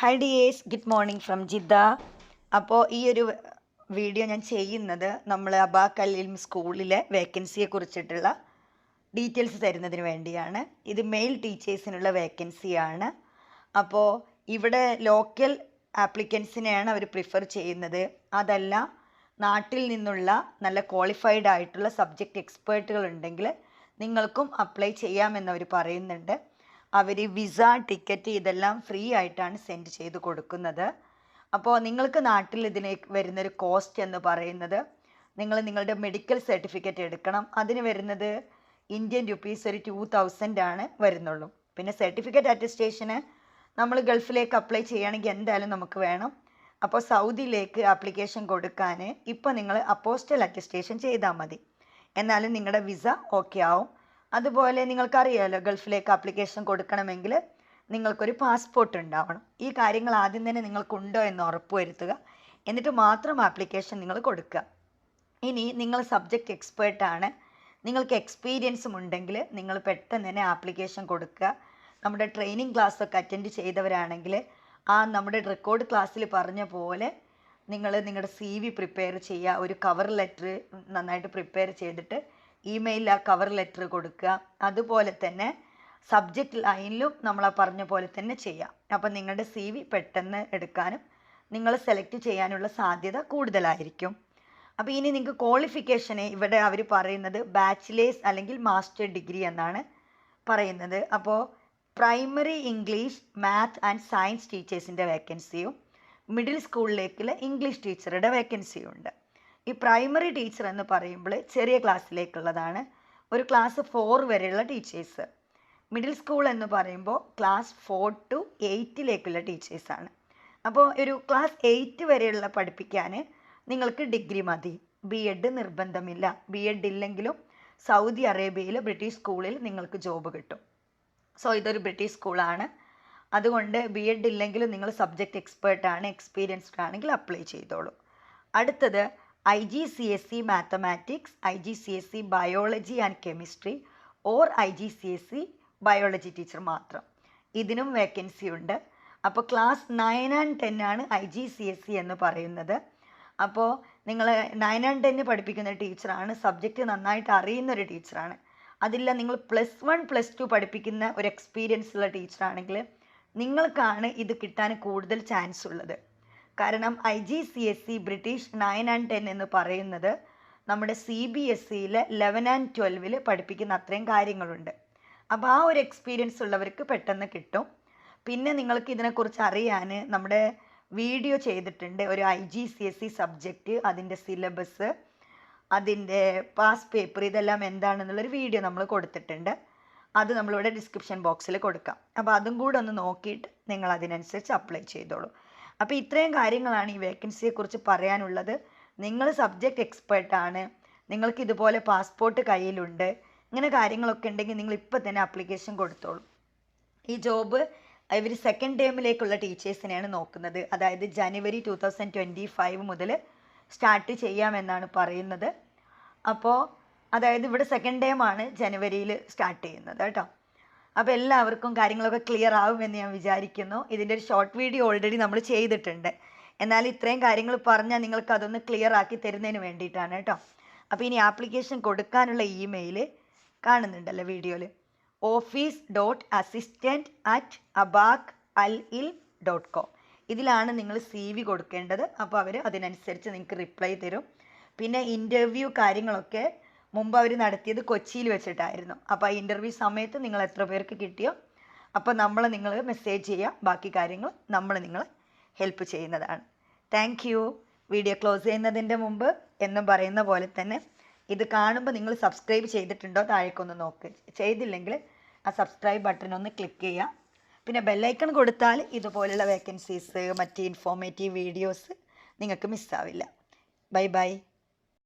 Hi dears good morning from Jeddah. അപ്പോൾ ഈ ഒരു വീഡിയോ ഞാൻ ചെയ്യുന്നത് നമ്മൾ അബാക്ക് അൽ സ്കൂളിലെ വേക്കൻസിയെ കുറിച്ചിട്ടുള്ള ഡീറ്റെയിൽസ് തരുന്നതിന് വേണ്ടിയാണ്. ഇത് മെയിൽ ടീച്ചേഴ്സിനുള്ള വേക്കൻസിയാണ് അപ്പോൾ ഇവിടെ ലോക്കൽ ആപ്ലിക്കൻസിനെയാണ് അവർ പ്രിഫർ ചെയ്യുന്നത്. അതല്ല നാട്ടിൽ നിന്നുള്ള നല്ല ക്വാളിഫൈഡ് ആയിട്ടുള്ള സബ്ജക്റ്റ് എക്സ്പേർട്ടുകൾ ഉണ്ടെങ്കിൽ നിങ്ങൾക്കും അപ്ലൈ ചെയ്യാമെന്നവർ പറയുന്നുണ്ട്. അവർ വിസ ടിക്കറ്റ് ഇതെല്ലാം ഫ്രീ ആയിട്ടാണ് സെൻഡ് ചെയ്ത് കൊടുക്കുന്നത്. അപ്പോൾ നിങ്ങൾക്ക് നാട്ടിൽ ഇതിന് വരുന്നൊരു കോസ്റ്റ് എന്ന് പറയുന്നത് നിങ്ങൾ നിങ്ങളുടെ മെഡിക്കൽ സർട്ടിഫിക്കറ്റ് എടുക്കണം. അതിന് വരുന്നത് ഇന്ത്യൻ റുപ്പീസ് ഒരു ടു തൗസൻഡ് ആണ് വരുന്നുള്ളൂ. പിന്നെ സർട്ടിഫിക്കറ്റ് അറ്റസ്റ്റേഷന് നമ്മൾ ഗൾഫിലേക്ക് അപ്ലൈ ചെയ്യുകയാണെങ്കിൽ എന്തായാലും നമുക്ക് വേണം. അപ്പോൾ സൗദിയിലേക്ക് ആപ്ലിക്കേഷൻ കൊടുക്കാൻ ഇപ്പോൾ നിങ്ങൾ അപ്പോസ്റ്റൽ അറ്റസ്റ്റേഷൻ ചെയ്താൽ മതി. എന്നാലും നിങ്ങളുടെ വിസ ഓക്കെ ആവും. അതുപോലെ നിങ്ങൾക്കറിയാലോ ഗൾഫിലേക്ക് ആപ്ലിക്കേഷൻ കൊടുക്കണമെങ്കിൽ നിങ്ങൾക്കൊരു പാസ്പോർട്ട് ഉണ്ടാവണം. ഈ കാര്യങ്ങൾ ആദ്യം തന്നെ നിങ്ങൾക്കുണ്ടോ എന്ന് ഉറപ്പ് വരുത്തുക. എന്നിട്ട് മാത്രം ആപ്ലിക്കേഷൻ നിങ്ങൾ കൊടുക്കുക. ഇനി നിങ്ങൾ സബ്ജക്റ്റ് ആണ്. നിങ്ങൾക്ക് എക്സ്പീരിയൻസും ഉണ്ടെങ്കിൽ നിങ്ങൾ പെട്ടെന്ന് തന്നെ ആപ്ലിക്കേഷൻ കൊടുക്കുക. നമ്മുടെ ട്രെയിനിങ് ക്ലാസ്സൊക്കെ അറ്റൻഡ് ചെയ്തവരാണെങ്കിൽ ആ നമ്മുടെ റെക്കോർഡ് ക്ലാസ്സിൽ പറഞ്ഞ പോലെ നിങ്ങൾ നിങ്ങളുടെ സി വി പ്രിപ്പയർ ചെയ്യുക. ഒരു കവർ ലെറ്റർ നന്നായിട്ട് പ്രിപ്പയർ ചെയ്തിട്ട് ഇമെയിലിൽ ആ കവർ ലെറ്റർ കൊടുക്കുക. അതുപോലെ തന്നെ സബ്ജക്റ്റ് ലൈനിലും നമ്മൾ ആ പറഞ്ഞ പോലെ തന്നെ ചെയ്യാം. അപ്പം നിങ്ങളുടെ സി വി പെട്ടെന്ന് എടുക്കാനും നിങ്ങൾ സെലക്ട് ചെയ്യാനുള്ള സാധ്യത കൂടുതലായിരിക്കും. അപ്പോൾ ഇനി നിങ്ങൾക്ക് ക്വാളിഫിക്കേഷനെ ഇവിടെ അവർ പറയുന്നത് ബാച്ചിലേഴ്സ് അല്ലെങ്കിൽ മാസ്റ്റർ ഡിഗ്രി എന്നാണ് പറയുന്നത്. അപ്പോൾ primary English math and science ടീച്ചേഴ്സിന്റെ വേക്കൻസിയും മിഡിൽ സ്കൂളിലേക്കുള്ള ഇംഗ്ലീഷ് ടീച്ചറുടെ വേക്കൻസിയും ഉണ്ട്. ഈ പ്രൈമറി ടീച്ചർ എന്ന് പറയുമ്പോൾ ചെറിയ ക്ലാസ്സിലേക്കുള്ളതാണ് ഒരു ക്ലാസ് ഫോർ വരെയുള്ള ടീച്ചേഴ്സ് മിഡിൽ സ്കൂൾ എന്ന് പറയുമ്പോൾ ക്ലാസ് ഫോർ ടു എയ്റ്റിലേക്കുള്ള ടീച്ചേഴ്സാണ് അപ്പോൾ ഒരു ക്ലാസ് എയ്റ്റ് വരെയുള്ള പഠിപ്പിക്കാൻ നിങ്ങൾക്ക് ഡിഗ്രി മതി. ബി എഡ് നിർബന്ധമില്ല. ബി എഡ് ഇല്ലെങ്കിലും സൗദി അറേബ്യയിൽ ബ്രിട്ടീഷ് സ്കൂളിൽ നിങ്ങൾക്ക് ജോബ് കിട്ടും. സോ ഇതൊരു ബ്രിട്ടീഷ് സ്കൂളാണ് അതുകൊണ്ട് ബി എഡ് ഇല്ലെങ്കിലും നിങ്ങൾ സബ്ജക്റ്റ് എക്സ്പേർട്ടാണ് എക്സ്പീരിയൻസ്ഡ് ആണെങ്കിൽ അപ്ലൈ ചെയ്തോളൂ. അടുത്തത് I G C S C mathematics I G C S C biology and chemistry or I G C S C biology teacher മാത്രം. ഇതിനും വേക്കൻസി ഉണ്ട്. അപ്പോൾ ക്ലാസ് നയൻ ആൻഡ് ടെൻ ആണ് I G C S C എന്ന് പറയുന്നത്. അപ്പോൾ നിങ്ങൾ nine and ten പഠിപ്പിക്കുന്ന ടീച്ചറാണ്. സബ്ജക്റ്റ് നന്നായിട്ട് അറിയുന്ന ഒരു ടീച്ചറാണ്. അതില്ല നിങ്ങൾ പ്ലസ് വൺ പ്ലസ് ടു പഠിപ്പിക്കുന്ന ഒരു എക്സ്പീരിയൻസ് ഉള്ള ടീച്ചറാണെങ്കിൽ നിങ്ങൾക്കാണ് ഇത് കിട്ടാൻ കൂടുതൽ ചാൻസ് ഉള്ളത് കാരണം I G C S C British nine and ten എന്ന് പറയുന്നത് നമ്മുടെ സി ബി എസ് സിയിലെ ലെവൻ ആൻഡ് ട്വൽവിൽ പഠിപ്പിക്കുന്ന അത്രയും കാര്യങ്ങളുണ്ട്. അപ്പോൾ ആ ഒരു എക്സ്പീരിയൻസ് ഉള്ളവർക്ക് പെട്ടെന്ന് കിട്ടും. പിന്നെ നിങ്ങൾക്ക് ഇതിനെക്കുറിച്ച് അറിയാൻ നമ്മുടെ വീഡിയോ ചെയ്തിട്ടുണ്ട് ഒരു I G C S C subject അതിന്റെ സിലബസ് അതിന്റെ പാസ് പേപ്പർ ഇതെല്ലാം എന്താണെന്നുള്ളൊരു വീഡിയോ നമ്മൾ കൊടുത്തിട്ടുണ്ട്. അത് നമ്മളിവിടെ ഡിസ്ക്രിപ്ഷൻ ബോക്സിൽ കൊടുക്കാം. അപ്പോൾ അതും കൂടെ ഒന്ന് നോക്കിയിട്ട് നിങ്ങൾ അതിനനുസരിച്ച് അപ്ലൈ ചെയ്തോളൂ. അപ്പോൾ ഇത്രയും കാര്യങ്ങളാണ് ഈ വേക്കൻസിയെക്കുറിച്ച് പറയാനുള്ളത്. നിങ്ങൾ സബ്ജക്റ്റ് ആണ്. നിങ്ങൾക്ക് ഇതുപോലെ പാസ്പോർട്ട് കയ്യിലുണ്ട്. ഇങ്ങനെ കാര്യങ്ങളൊക്കെ ഉണ്ടെങ്കിൽ നിങ്ങൾ ഇപ്പം തന്നെ ആപ്ലിക്കേഷൻ കൊടുത്തോളൂ. ഈ ജോബ് ഇവർ സെക്കൻഡ് ടേമിലേക്കുള്ള ടീച്ചേഴ്സിനെയാണ് നോക്കുന്നത്. അതായത് January two thousand twenty five മുതൽ സ്റ്റാർട്ട് ചെയ്യാമെന്നാണ് പറയുന്നത്. അപ്പോൾ അതായത് ഇവിടെ സെക്കൻഡ് ടേമാണ് ജനുവരിയിൽ സ്റ്റാർട്ട് ചെയ്യുന്നത് കേട്ടോ. അപ്പോൾ എല്ലാവർക്കും കാര്യങ്ങളൊക്കെ ക്ലിയർ ആവുമെന്ന് ഞാൻ വിചാരിക്കുന്നു. ഇതിന്റെ ഒരു ഷോർട്ട് വീഡിയോ ഓൾറെഡി നമ്മൾ ചെയ്തിട്ടുണ്ട്. എന്നാൽ ഇത്രയും കാര്യങ്ങൾ പറഞ്ഞാൽ നിങ്ങൾക്ക് അതൊന്ന് ക്ലിയർ ആക്കി തരുന്നതിന് വേണ്ടിയിട്ടാണ് കേട്ടോ. അപ്പോൾ ഇനി ആപ്ലിക്കേഷൻ കൊടുക്കാനുള്ള ഇമെയിൽ കാണുന്നുണ്ടല്ലോ വീഡിയോയിൽ office dot assistant at abac al il dot com ഇതിലാണ് നിങ്ങൾ സി വി കൊടുക്കേണ്ടത്. അപ്പോൾ അവർ അതിനനുസരിച്ച് നിങ്ങൾക്ക് റിപ്ലൈ തരും. പിന്നെ ഇന്റർവ്യൂ കാര്യങ്ങളൊക്കെ മുമ്പ് അവർ നടത്തിയത് കൊച്ചിയിൽ വെച്ചിട്ടായിരുന്നു. അപ്പോൾ ആ ഇന്റർവ്യൂ സമയത്ത് നിങ്ങൾ എത്ര പേർക്ക് കിട്ടിയോ? അപ്പോൾ നമ്മൾ നിങ്ങൾ മെസ്സേജ് ചെയ്യാം. ബാക്കി കാര്യങ്ങൾ നമ്മൾ നിങ്ങളെ ഹെൽപ്പ് ചെയ്യുന്നതാണ്. താങ്ക് യു വീഡിയോ ക്ലോസ് ചെയ്യുന്നതിന്റെ മുമ്പ് എന്നും പറയുന്ന പോലെ തന്നെ ഇത് കാണുമ്പോൾ നിങ്ങൾ സബ്സ്ക്രൈബ് ചെയ്തിട്ടുണ്ടോ താഴേക്കൊന്ന് നോക്ക്. ചെയ്തില്ലെങ്കിൽ ആ സബ്സ്ക്രൈബ് ബട്ടൺ ഒന്ന് ക്ലിക്ക് ചെയ്യുക പിന്നെ ബെല്ലൈക്കൺ കൊടുത്താൽ ഇതുപോലുള്ള വേക്കൻസീസ് മറ്റ് ഇൻഫോർമേറ്റീവ് വീഡിയോസ് നിങ്ങൾക്ക് മിസ്സാവില്ല ബൈ ബൈ